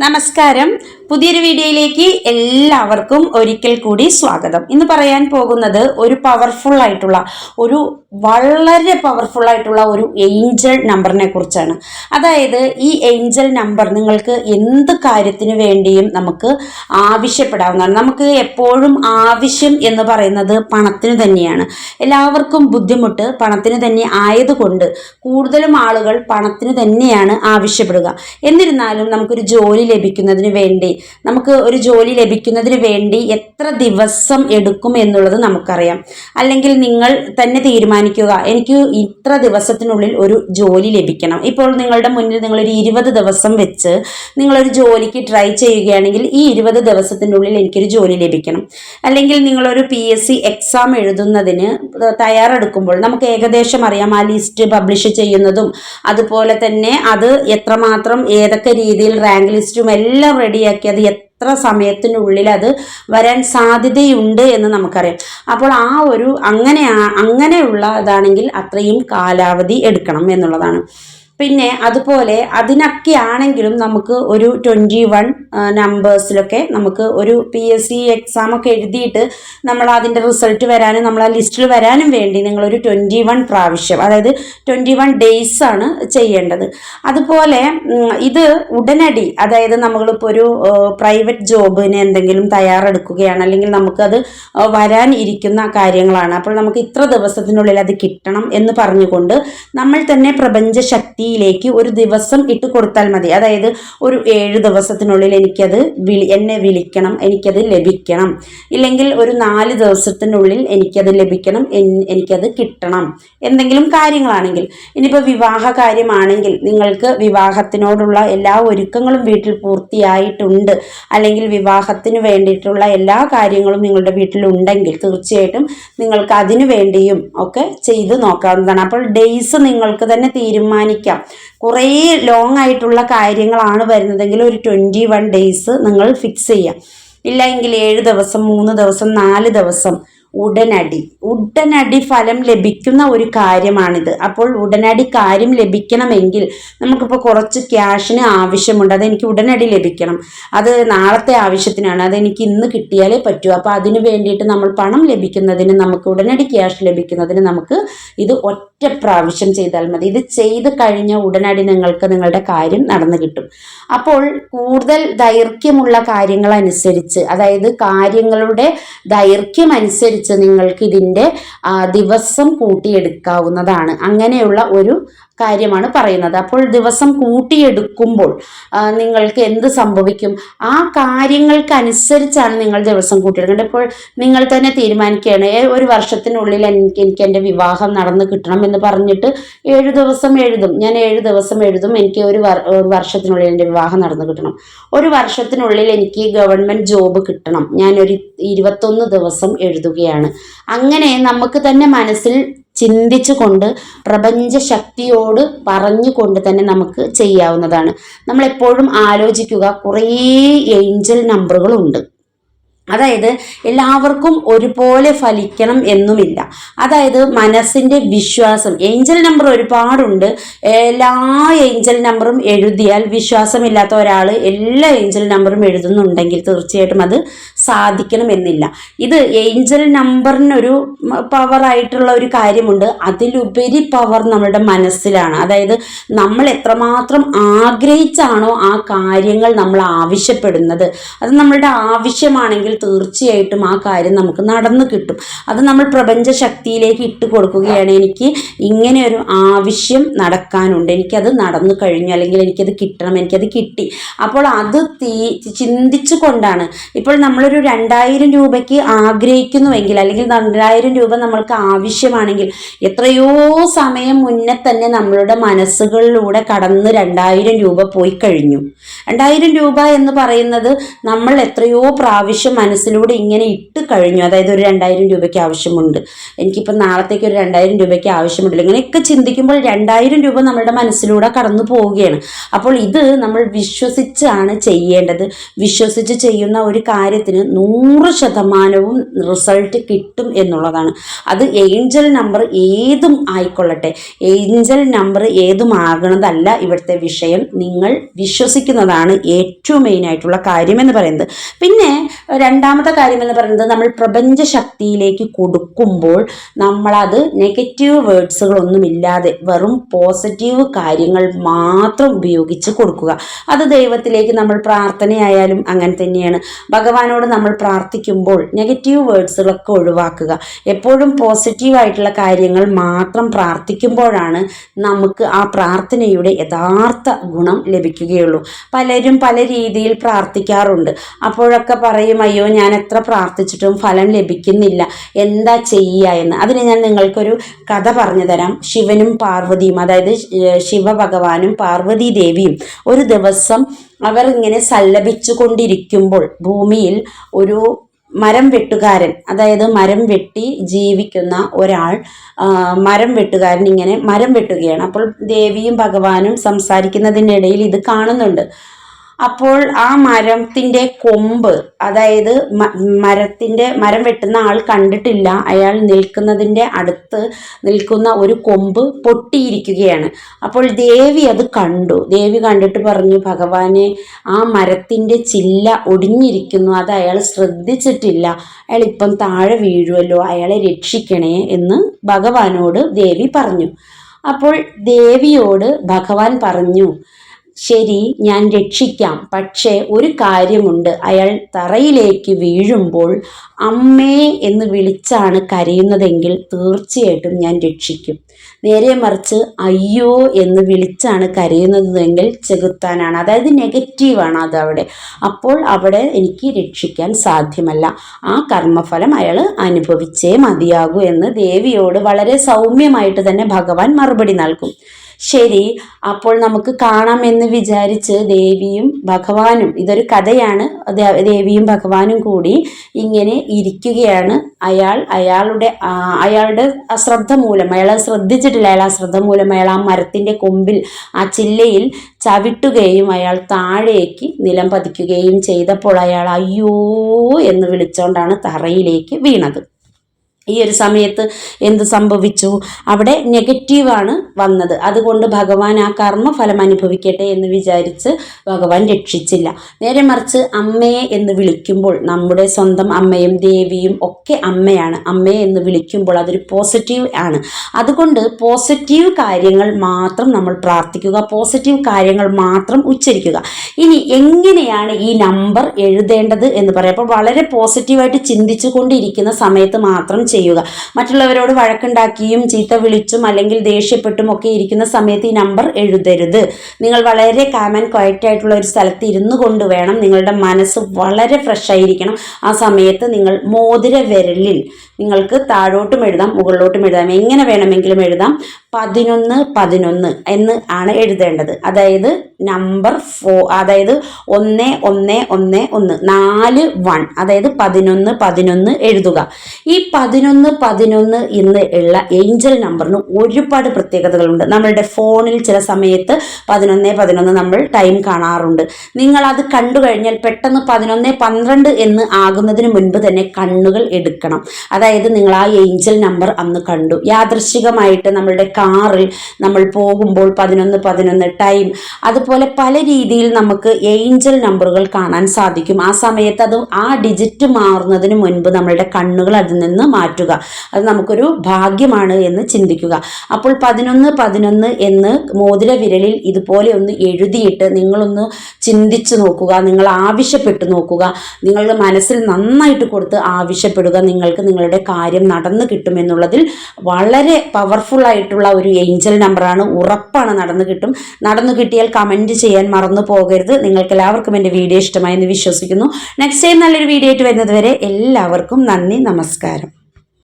നമസ്കാരം. പുതിയൊരു വീഡിയോയിലേക്ക് എല്ലാവർക്കും ഒരിക്കൽ കൂടി സ്വാഗതം. ഇന്ന് പറയാൻ പോകുന്നത് ഒരു പവർഫുൾ ആയിട്ടുള്ള ഒരു വളരെ പവർഫുൾ ആയിട്ടുള്ള ഒരു ഏഞ്ചൽ നമ്പറിനെ കുറിച്ചാണ്. അതായത് ഈ ഏഞ്ചൽ നമ്പർ നിങ്ങൾക്ക് എന്ത് കാര്യത്തിന് വേണ്ടിയും നമുക്ക് ആവശ്യപ്പെടാവുന്നതാണ്. നമുക്ക് എപ്പോഴും ആവശ്യം എന്ന് പറയുന്നത് പണത്തിന് തന്നെയാണ്. എല്ലാവർക്കും ബുദ്ധിമുട്ട് പണത്തിന് തന്നെ ആയതുകൊണ്ട് കൂടുതലും ആളുകൾ പണത്തിന് തന്നെയാണ് ആവശ്യപ്പെടുക. എന്നിരുന്നാലും നമുക്കൊരു ജോലി ലഭിക്കുന്നതിന് വേണ്ടി നമുക്ക് ഒരു ജോലി ലഭിക്കുന്നതിന് വേണ്ടി എത്ര ദിവസം എടുക്കും എന്നുള്ളത് നമുക്കറിയാം. അല്ലെങ്കിൽ നിങ്ങൾ തന്നെ തീരുമാനിക്കുക. എനിക്ക് ഇത്ര ദിവസത്തിനുള്ളിൽ ഒരു ജോലി ലഭിക്കണം. ഇപ്പോൾ നിങ്ങളുടെ മുന്നിൽ നിങ്ങളൊരു ഇരുപത് ദിവസം വെച്ച് നിങ്ങളൊരു ജോലിക്ക് ട്രൈ ചെയ്യുകയാണെങ്കിൽ ഈ ഇരുപത് ദിവസത്തിനുള്ളിൽ എനിക്കൊരു ജോലി ലഭിക്കണം. അല്ലെങ്കിൽ നിങ്ങളൊരു പി എസ് സി എക്സാം എഴുതുന്നതിന് തയ്യാറെടുക്കുമ്പോൾ നമുക്ക് ഏകദേശം അറിയാം ആ ലിസ്റ്റ് പബ്ലിഷ് ചെയ്യുന്നതും അതുപോലെ തന്നെ അത് എത്രമാത്രം ഏതൊക്കെ രീതിയിൽ റാങ്ക് ലിസ്റ്റും എല്ലാം റെഡിയാക്കി അത് എത്ര സമയത്തിനുള്ളിൽ അത് വരാൻ സാധ്യതയുണ്ട് എന്ന് നമുക്കറിയാം. അപ്പോൾ ആ ഒരു അങ്ങനെ അങ്ങനെയുള്ള ഇതാണെങ്കിൽ അത്രയും കാലാവധി എടുക്കണം എന്നുള്ളതാണ്. പിന്നെ അതുപോലെ അതിനൊക്കെ ആണെങ്കിലും നമുക്ക് ഒരു ട്വന്റി വൺ നമ്പേഴ്സിലൊക്കെ നമുക്ക് ഒരു പി എസ് സി എക്സാം ഒക്കെ എഴുതിയിട്ട് നമ്മൾ അതിന്റെ റിസൾട്ട് വരാനും നമ്മൾ ആ ലിസ്റ്റിൽ വരാനും വേണ്ടി നിങ്ങളൊരു ട്വന്റി വൺ പ്രാവശ്യം അതായത് ട്വന്റി വൺ ഡേയ്സ് ആണ് ചെയ്യേണ്ടത്. അതുപോലെ ഇത് ഉടനടി അതായത് നമ്മളിപ്പോൾ ഒരു പ്രൈവറ്റ് ജോബിന് എന്തെങ്കിലും തയ്യാറെടുക്കുകയാണ് അല്ലെങ്കിൽ നമുക്കത് വരാൻ ഇരിക്കുന്ന കാര്യങ്ങളാണ്. അപ്പോൾ നമുക്ക് ഇത്ര ദിവസത്തിനുള്ളിൽ അത് കിട്ടണം എന്ന് പറഞ്ഞുകൊണ്ട് നമ്മൾ തന്നെ പ്രപഞ്ച ശക്തിയിലേക്ക് ഒരു ദിവസം ഇട്ട് കൊടുത്താൽ മതി. അതായത് ഒരു ഏഴ് ദിവസത്തിനുള്ളിൽ എനിക്കത് വിളി എന്നെ വിളിക്കണം എനിക്കത് ലഭിക്കണം. ഇല്ലെങ്കിൽ ഒരു നാല് ദിവസത്തിനുള്ളിൽ എനിക്കത് ലഭിക്കണം എനിക്കത് കിട്ടണം. എന്തെങ്കിലും കാര്യങ്ങളാണെങ്കിൽ. ഇനിയിപ്പോൾ വിവാഹ കാര്യമാണെങ്കിൽ നിങ്ങൾക്ക് വിവാഹത്തിനോടുള്ള എല്ലാ ഒരുക്കങ്ങളും വീട്ടിൽ പൂർത്തിയായിട്ടുണ്ട്. അല്ലെങ്കിൽ വിവാഹത്തിന് വേണ്ടിയിട്ടുള്ള എല്ലാ കാര്യങ്ങളും നിങ്ങളുടെ വീട്ടിലുണ്ടെങ്കിൽ തീർച്ചയായിട്ടും നിങ്ങൾക്ക് അതിനു വേണ്ടിയും ഒക്കെ ചെയ്ത് നോക്കാവുന്നതാണ്. അപ്പോൾ ഡേയ്സ് നിങ്ങൾക്ക് തന്നെ തീരുമാനിക്കാം. കുറേ ലോങ് ആയിട്ടുള്ള കാര്യങ്ങളാണ് വരുന്നതെങ്കിൽ ഒരു ട്വന്റി വൺ ഡേയ്സ് നിങ്ങൾ ഫിക്സ് ചെയ്യാം. ഇല്ല എങ്കിൽ ഏഴ് ദിവസം മൂന്ന് ദിവസം നാല് ദിവസം. ഉടനടി. ഉടനടി ഫലം ലഭിക്കുന്ന ഒരു കാര്യമാണിത്. അപ്പോൾ ഉടനടി കാര്യം ലഭിക്കണമെങ്കിൽ നമുക്കിപ്പോൾ കുറച്ച് ക്യാഷിന് ആവശ്യമുണ്ട്. അതെനിക്ക് ഉടനടി ലഭിക്കണം. അത് നാളത്തെ ആവശ്യത്തിനാണ്. അതെനിക്ക് ഇന്ന് കിട്ടിയാലേ പറ്റൂ. അപ്പോൾ അതിന് വേണ്ടിയിട്ട് നമ്മൾ പണം ലഭിക്കുന്നതിന് നമുക്ക് ഉടനടി ക്യാഷ് ലഭിക്കുന്നതിന് നമുക്ക് ഇത് ഒറ്റ പ്രാവശ്യം ചെയ്താൽ മതി. ഇത് ചെയ്ത് കഴിഞ്ഞ ഉടനടി നിങ്ങൾക്ക് നിങ്ങളുടെ കാര്യം നടന്നു കിട്ടും. അപ്പോൾ കൂടുതൽ ദൈർഘ്യമുള്ള കാര്യങ്ങൾ അനുസരിച്ച് അതായത് കാര്യങ്ങളുടെ ദൈർഘ്യം അനുസരിച്ച് നിങ്ങൾക്ക് ഇതിന്റെ ദിവസം കൂട്ടിയെടുക്കാവുന്നതാണ്. അങ്ങനെയുള്ള ഒരു കാര്യമാണ് പറയുന്നത്. അപ്പോൾ ദിവസം കൂട്ടിയെടുക്കുമ്പോൾ നിങ്ങൾക്ക് എന്ത് സംഭവിക്കും? ആ കാര്യങ്ങൾക്കനുസരിച്ചാണ് നിങ്ങൾ ദിവസം കൂട്ടിയെടുക്കേണ്ടത്. ഇപ്പോൾ നിങ്ങൾ തന്നെ തീരുമാനിക്കുകയാണ് ഒരു വർഷത്തിനുള്ളിൽ എനിക്ക് എനിക്ക് എന്റെ വിവാഹം നടന്ന് കിട്ടണം എന്ന് പറഞ്ഞിട്ട് ഏഴ് ദിവസം എഴുതും. ഞാൻ ഏഴ് ദിവസം എഴുതും. എനിക്ക് ഒരു വർഷത്തിനുള്ളിൽ എന്റെ വിവാഹം നടന്നു കിട്ടണം. ഒരു വർഷത്തിനുള്ളിൽ എനിക്ക് ഗവൺമെന്റ് ജോബ് കിട്ടണം. ഞാനൊരു ഇരുപത്തൊന്ന് ദിവസം എഴുതുകയാണ്. അങ്ങനെ നമുക്ക് തന്നെ മനസ്സിൽ ചിന്തിച്ചുകൊണ്ട് പ്രപഞ്ച ശക്തിയോട് പറഞ്ഞുകൊണ്ട് തന്നെ നമുക്ക് ചെയ്യാവുന്നതാണ്. നമ്മളെപ്പോഴും ആലോചിക്കുക. കുറേ ഏഞ്ചൽ നമ്പറുകളുണ്ട്. അതായത് എല്ലാവർക്കും ഒരുപോലെ ഫലിക്കണം എന്നുമില്ല. അതായത് മനസ്സിന്റെ വിശ്വാസം ഏഞ്ചൽ നമ്പർ ഒരുപാടുണ്ട്. എല്ലാ ഏഞ്ചൽ നമ്പറും എഴുതിയാൽ വിശ്വാസമില്ലാത്ത ഒരാൾ എല്ലാ ഏഞ്ചൽ നമ്പറും എഴുതുന്നുണ്ടെങ്കിൽ തീർച്ചയായിട്ടും അത് സാധിക്കണമെന്നില്ല. ഇത് ഏഞ്ചൽ നമ്പറിനൊരു പവറായിട്ടുള്ള ഒരു കാര്യമുണ്ട്. അതിലുപരി പവർ നമ്മുടെ മനസ്സിലാണ്. അതായത് നമ്മൾ എത്രമാത്രം ആഗ്രഹിച്ചാണോ ആ കാര്യങ്ങൾ നമ്മൾ ആവശ്യപ്പെടുന്നത്. അത് നമ്മളുടെ ആവശ്യമാണെങ്കിൽ തീർച്ചയായിട്ടും ആ കാര്യം നമുക്ക് നടന്നു കിട്ടും. അത് നമ്മൾ പ്രപഞ്ച ശക്തിയിലേക്ക് ഇട്ട് കൊടുക്കുകയാണ്. എനിക്ക് ഇങ്ങനെ ഒരു ആവശ്യം നടക്കാനുണ്ട്. എനിക്കത് നടന്നു കഴിഞ്ഞു. അല്ലെങ്കിൽ എനിക്കത് കിട്ടണം. എനിക്കത് കിട്ടി. അപ്പോൾ അത് തീ ചിന്തിച്ചു കൊണ്ടാണ് ഇപ്പോൾ നമ്മളൊരു രണ്ടായിരം രൂപയ്ക്ക് ആഗ്രഹിക്കുന്നുവെങ്കിൽ അല്ലെങ്കിൽ രണ്ടായിരം രൂപ നമ്മൾക്ക് ആവശ്യമാണെങ്കിൽ എത്രയോ സമയം മുന്നേ തന്നെ നമ്മളുടെ മനസ്സുകളിലൂടെ കടന്ന് രണ്ടായിരം രൂപ പോയി കഴിഞ്ഞു. രണ്ടായിരം രൂപ എന്ന് പറയുന്നത് നമ്മൾ എത്രയോ പ്രാവശ്യം മനസ്സിലൂടെ ഇങ്ങനെ ഇട്ട് കഴിഞ്ഞു. അതായത് ഒരു രണ്ടായിരം രൂപയ്ക്ക് ആവശ്യമുണ്ട്. എനിക്കിപ്പോൾ നാളത്തേക്ക് ഒരു രണ്ടായിരം രൂപയ്ക്ക് ആവശ്യമുണ്ടല്ലോ ഇങ്ങനെയൊക്കെ ചിന്തിക്കുമ്പോൾ രണ്ടായിരം രൂപ നമ്മുടെ മനസ്സിലൂടെ കടന്നു പോവുകയാണ്. അപ്പോൾ ഇത് നമ്മൾ വിശ്വസിച്ചാണ് ചെയ്യേണ്ടത്. വിശ്വസിച്ച് ചെയ്യുന്ന ഒരു കാര്യത്തിന് നൂറ് ശതമാനവും റിസൾട്ട് കിട്ടും എന്നുള്ളതാണ്. അത് ഏഞ്ചൽ നമ്പർ ഏതും ആയിക്കൊള്ളട്ടെ. ഏഞ്ചൽ നമ്പർ ഏതും ആകണതല്ല ഇവിടുത്തെ വിഷയം. നിങ്ങൾ വിശ്വസിക്കുന്നതാണ് ഏറ്റവും മെയിൻ ആയിട്ടുള്ള കാര്യം എന്ന് പറയുന്നത്. പിന്നെ രണ്ടാമത്തെ കാര്യം എന്ന് പറയുന്നത് നമ്മൾ പ്രപഞ്ച ശക്തിയിലേക്ക് കൊടുക്കുമ്പോൾ നമ്മളത് നെഗറ്റീവ് വേർഡ്സുകളൊന്നുമില്ലാതെ വെറും പോസിറ്റീവ് കാര്യങ്ങൾ മാത്രം ഉപയോഗിച്ച് കൊടുക്കുക. അത് ദൈവത്തിലേക്ക് നമ്മൾ പ്രാർത്ഥനയായാലും അങ്ങനെ തന്നെയാണ്. ഭഗവാനോട് നമ്മൾ പ്രാർത്ഥിക്കുമ്പോൾ നെഗറ്റീവ് വേർഡ്സുകളൊക്കെ ഒഴിവാക്കുക. എപ്പോഴും പോസിറ്റീവ് ആയിട്ടുള്ള കാര്യങ്ങൾ മാത്രം പ്രാർത്ഥിക്കുമ്പോഴാണ് നമുക്ക് ആ പ്രാർത്ഥനയുടെ യഥാർത്ഥ ഗുണം ലഭിക്കുകയുള്ളൂ. പലരും പല രീതിയിൽ പ്രാർത്ഥിക്കാറുണ്ട്. അപ്പോഴൊക്കെ പറയും അയ്യോ ഞാൻ എത്ര പ്രാർത്ഥിച്ചിട്ടും ഫലം ലഭിക്കുന്നില്ല. എന്താ ചെയ്യുക എന്ന്. അതിന് ഞാൻ നിങ്ങൾക്കൊരു കഥ പറഞ്ഞു തരാം. ശിവനും പാർവതിയും അതായത് ശിവഭഗവാനും പാർവതി ദേവിയും ഒരു ദിവസം അവർ ഇങ്ങനെ സല്ലപിച്ചു കൊണ്ടിരിക്കുമ്പോൾ ഭൂമിയിൽ ഒരു മരം വെട്ടുകാരൻ അതായത് മരം വെട്ടി ജീവിക്കുന്ന ഒരാൾ മരം വെട്ടുകാരൻ ഇങ്ങനെ മരം വെട്ടുകയാണ്. അപ്പോൾ ദേവിയും ഭഗവാനും സംസാരിക്കുന്നതിനിടയിൽ ഇത് കാണുന്നുണ്ട്. അപ്പോൾ ആ മരത്തിന്റെ കൊമ്പ് അതായത് മരത്തിന്റെ മരം വെട്ടുന്ന ആൾ കണ്ടിട്ടില്ല. അയാൾ നിൽക്കുന്നതിന്റെ അടുത്ത് നിൽക്കുന്ന ഒരു കൊമ്പ് പൊട്ടിയിരിക്കുകയാണ്. അപ്പോൾ ദേവി അത് കണ്ടു. ദേവി കണ്ടിട്ട് പറഞ്ഞു ഭഗവാനെ ആ മരത്തിന്റെ ചില്ല ഒടിഞ്ഞിരിക്കുന്നു. അത് അയാൾ ശ്രദ്ധിച്ചിട്ടില്ല. അയാൾ ഇപ്പം താഴെ വീഴുമല്ലോ അയാളെ രക്ഷിക്കണേ എന്ന് ഭഗവാനോട് ദേവി പറഞ്ഞു. അപ്പോൾ ദേവിയോട് ഭഗവാൻ പറഞ്ഞു ശരി ഞാൻ രക്ഷിക്കാം. പക്ഷേ ഒരു കാര്യമുണ്ട്. അയാൾ തറയിലേക്ക് വീഴുമ്പോൾ അമ്മേ എന്ന് വിളിച്ചാണ് കരയുന്നതെങ്കിൽ തീർച്ചയായിട്ടും ഞാൻ രക്ഷിക്കും. നേരെ മറിച്ച് അയ്യോ എന്ന് വിളിച്ചാണ് കരയുന്നതെങ്കിൽ ചെകുത്താനാണ്. അതായത് നെഗറ്റീവാണ് അത് അവിടെ. അപ്പോൾ അവിടെ എനിക്ക് രക്ഷിക്കാൻ സാധ്യമല്ല. ആ കർമ്മഫലം അയാൾ അനുഭവിച്ചേ മതിയാകൂ എന്ന് ദേവിയോട് വളരെ സൗമ്യമായിട്ട് തന്നെ ഭഗവാൻ മറുപടി നൽകും. ശരി അപ്പോൾ നമുക്ക് കാണാമെന്ന് വിചാരിച്ച് ദേവിയും ഭഗവാനും ഇതൊരു കഥയാണ് ദേവിയും ഭഗവാനും കൂടി ഇങ്ങനെ ഇരിക്കുകയാണ്. അയാൾ അയാളുടെ അയാളുടെ അശ്രദ്ധ മൂലം അയാൾ ശ്രദ്ധിച്ചിട്ടില്ല അയാൾ അശ്രദ്ധ മൂലം അയാൾ ആ മരത്തിന്റെ കൊമ്പിൽ ആ ചില്ലയിൽ ചവിട്ടുകയും അയാൾ താഴേക്ക് നിലം പതിക്കുകയും ചെയ്തപ്പോൾ അയാൾ അയ്യോ എന്ന് വിളിച്ചുകൊണ്ടാണ് തറയിലേക്ക് വീണത്. ഈ ഒരു സമയത്ത് എന്ത് സംഭവിച്ചു? അവിടെ നെഗറ്റീവാണ് വന്നത്. അതുകൊണ്ട് ഭഗവാൻ ആ കർമ്മഫലം അനുഭവിക്കട്ടെ എന്ന് വിചാരിച്ച് ഭഗവാൻ രക്ഷിച്ചില്ല. നേരെ മറിച്ച് അമ്മയെ എന്ന് വിളിക്കുമ്പോൾ നമ്മുടെ സ്വന്തം അമ്മയും ദേവിയും ഒക്കെ അമ്മയാണ്. അമ്മയെ എന്ന് വിളിക്കുമ്പോൾ അതൊരു പോസിറ്റീവ് ആണ്. അതുകൊണ്ട് പോസിറ്റീവ് കാര്യങ്ങൾ മാത്രം നമ്മൾ പ്രാർത്ഥിക്കുക. പോസിറ്റീവ് കാര്യങ്ങൾ മാത്രം ഉച്ചരിക്കുക. ഇനി എങ്ങനെയാണ് ഈ നമ്പർ എഴുതേണ്ടത് എന്ന് പറയാം. അപ്പോൾ വളരെ പോസിറ്റീവായിട്ട് ചിന്തിച്ചു കൊണ്ടിരിക്കുന്ന സമയത്ത് മാത്രം ചെയ്യുക. മറ്റുള്ളവരോട് വഴക്കുണ്ടാക്കിയും ചീത്ത വിളിച്ചും അല്ലെങ്കിൽ ദേഷ്യപ്പെട്ടും ഒക്കെ ഇരിക്കുന്ന സമയത്ത് ഈ നമ്പർ എഴുതരുത്. നിങ്ങൾ വളരെ കാമൻ ക്വയറ്റ് ആയിട്ടുള്ള ഒരു സ്ഥലത്ത് ഇരുന്നു കൊണ്ട് വേണം നിങ്ങളുടെ മനസ്സ് വളരെ ഫ്രഷ് ആയിരിക്കണം. ആ സമയത്ത് നിങ്ങൾ മോതിര വിരലിൽ നിങ്ങൾക്ക് താഴോട്ടും എഴുതാം മുകളിലോട്ടും എഴുതാം. എങ്ങനെ വേണമെങ്കിലും എഴുതാം. പതിനൊന്ന് പതിനൊന്ന് എന്ന് ആണ് എഴുതേണ്ടത്. അതായത് നമ്പർ ഫോ അതായത് ഒന്ന് ഒന്ന് ഒന്ന് ഒന്ന്. നാല് വൺ അതായത് പതിനൊന്ന് പതിനൊന്ന് എഴുതുക. ഈ പതിനൊന്ന് പതിനൊന്ന് പതിനൊന്ന് എന്ന് ഉള്ള ഏഞ്ചൽ നമ്പറിന് ഒരുപാട് പ്രത്യേകതകളുണ്ട്. നമ്മളുടെ ഫോണിൽ ചില സമയത്ത് പതിനൊന്ന് പതിനൊന്ന് നമ്മൾ ടൈം കാണാറുണ്ട്. നിങ്ങൾ അത് കണ്ടു കഴിഞ്ഞാൽ പെട്ടെന്ന് പതിനൊന്ന് പന്ത്രണ്ട് എന്ന് ആകുന്നതിന് മുൻപ് തന്നെ കണ്ണുകൾ എടുക്കണം. അതായത് നിങ്ങൾ ആ ഏഞ്ചൽ നമ്പർ അന്ന് കണ്ടു. യാദൃശികമായിട്ട് നമ്മളുടെ കാറിൽ നമ്മൾ പോകുമ്പോൾ പതിനൊന്ന് പതിനൊന്ന് ടൈം. അതുപോലെ പല രീതിയിൽ നമുക്ക് ഏഞ്ചൽ നമ്പറുകൾ കാണാൻ സാധിക്കും. ആ സമയത്ത് അത് ആ ഡിജിറ്റ് മാറുന്നതിന് മുൻപ് നമ്മളുടെ കണ്ണുകൾ അതിൽ നിന്ന് മാറ്റുക. അത് നമുക്കൊരു ഭാഗ്യമാണ് എന്ന് ചിന്തിക്കുക. അപ്പോൾ പതിനൊന്ന് പതിനൊന്ന് എന്ന് മോതിര വിരലിൽ ഇതുപോലെ ഒന്ന് എഴുതിയിട്ട് നിങ്ങളൊന്ന് ചിന്തിച്ചു നോക്കുക. നിങ്ങൾ ആവശ്യപ്പെട്ടു നോക്കുക. നിങ്ങളുടെ മനസ്സിൽ നന്നായിട്ട് കൊടുത്ത് ആവശ്യപ്പെടുക. നിങ്ങൾക്ക് നിങ്ങളുടെ കാര്യം നടന്നു കിട്ടുമെന്നുള്ളതിൽ വളരെ പവർഫുൾ ആയിട്ടുള്ള ഒരു ഏഞ്ചൽ നമ്പറാണ് ഉറപ്പാണ് നടന്നു കിട്ടും. നടന്നു കിട്ടിയാൽ കമന്റ് ചെയ്യാൻ മറന്നു പോകരുത്. നിങ്ങൾക്ക് എല്ലാവർക്കും എന്റെ വീഡിയോ ഇഷ്ടമായി എന്ന് വിശ്വസിക്കുന്നു. നെക്സ്റ്റ് ടൈം നല്ലൊരു വീഡിയോ ആയിട്ട് വരുന്നത് വരെ എല്ലാവർക്കും നന്ദി നമസ്കാരം.